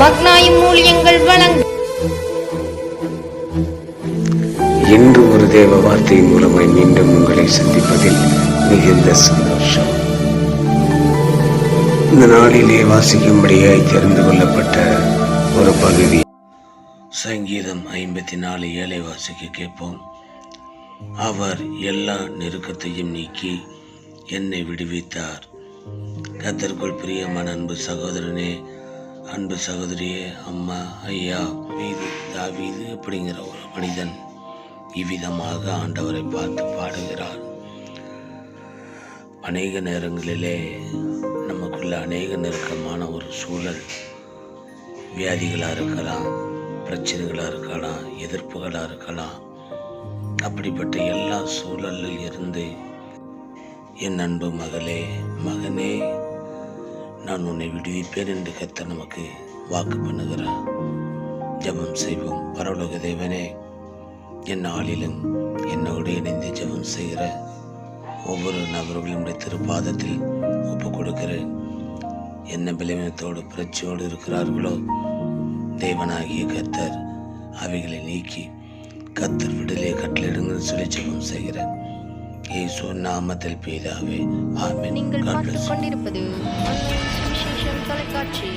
வழங்கும் இன்று ஒரு தேவ வார்த்தை மூலமாய் மீண்டும் உங்களை சந்திப்பதில் மிகுந்த சந்தோஷம். இந்த நாளிலே வாசிக்கும்படியாய் தெரிந்து கொள்ளப்பட்ட ஒரு பகுதி. சங்கீதம் ஐம்பத்தி நாலு ஏழை வாசிக்க கேட்போம். அவர் எல்லா நெருக்கத்தையும் நீக்கி என்னை விடுவித்தார். கத்தருக்குள் பிரியமான அன்பு சகோதரனே அன்பு சகோதரியே அம்மா ஐயா வீது தாவீது அப்படிங்கிற ஒரு மனிதன் இவ்விதமாக ஆண்டவரை பார்த்து பாடுகிறார். அநேக நேரங்களிலே நமக்குள்ள அநேக நெருக்கமான ஒரு சூழல் வியாதிகளாக இருக்கலாம் பிரச்சனைகளாக இருக்கலாம் எதிர்ப்புகளாக இருக்கலாம். அப்படிப்பட்ட எல்லா சூழலில் இருந்து என் அன்பு மகளே மகனே நான் உன்னை விடுவிப்பேன் என்று கத்த நமக்கு வாக்கு பண்ணுகிறார். ஜெபம் செய்வோம். பரவலோக தேவனே என் நாளிலும் என்னோடு இணைந்து ஜெபம் செய்கிற ஒவ்வொரு நபர்களுடைய திருப்பாதத்தில் ஒப்பு கொடுக்கிறேன் என்ன பலவீனத்தோடு பிரச்சனையோடு இருக்கிறார்களோ தேவனாகிய கர்த்தர் அவைகளை நீக்கி கத்தர் விடுதலை கட்டளையிடுங்கன்னு சொல்லி ஜெபம் செய்கிறேன் இயேசு நாமத்தில் பெய்தாவே ஆமென். நீங்கள் தொலைக்காட்சி